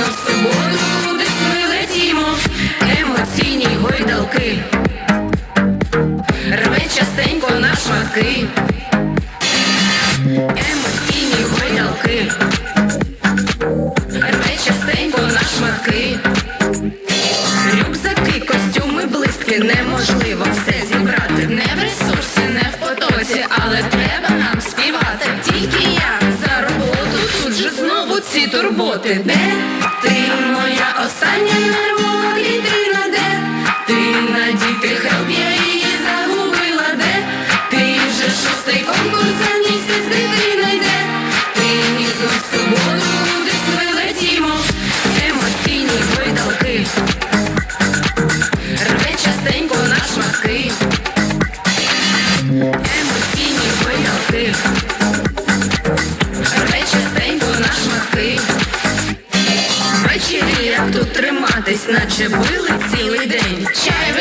в суботу кудись ми летімо, емоційні гойдалки, рве частенько на шматки, емоційні гойдалки, рве частенько на шматки. Рюкзаки, костюми, блистки, неможливо все зібрати. Не в ресурсі, не в потоці, але треба нам співати. Тільки турботи. Де ти моя остання нервова клітина? Де ти надіти хелп, я її загубила? Де ти вже шостий конкурс за місяць дитина йде? Ти ні в суботу кудись емоційні видалки. Рве частенько на шматки, емоційні виявки, триматись, наче били цілий день. Чай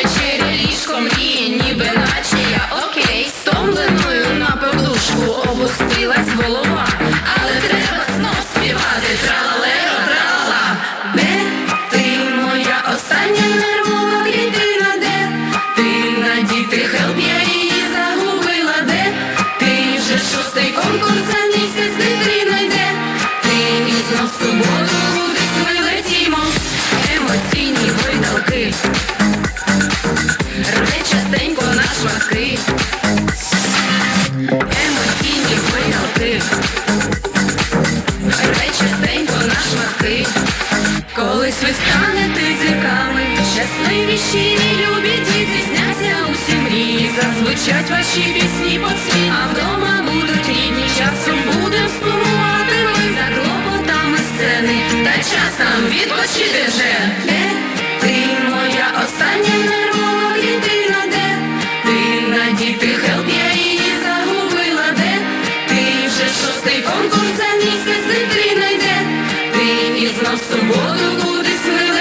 емоційні видалки, рве частенько на шматки. Колись ви станете зірками, щасливі, щирі, любі діти, сняться усі мрії, зазвучать ваші пісні по світ, а вдома будуть рідні, часом будем сумувати ми за клопотами сцени, та час нам відпочити вже. Де ти моя остання в суботу кудись ми.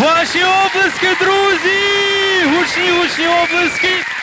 Ваші облиски, друзі! Гучні, гучні облески!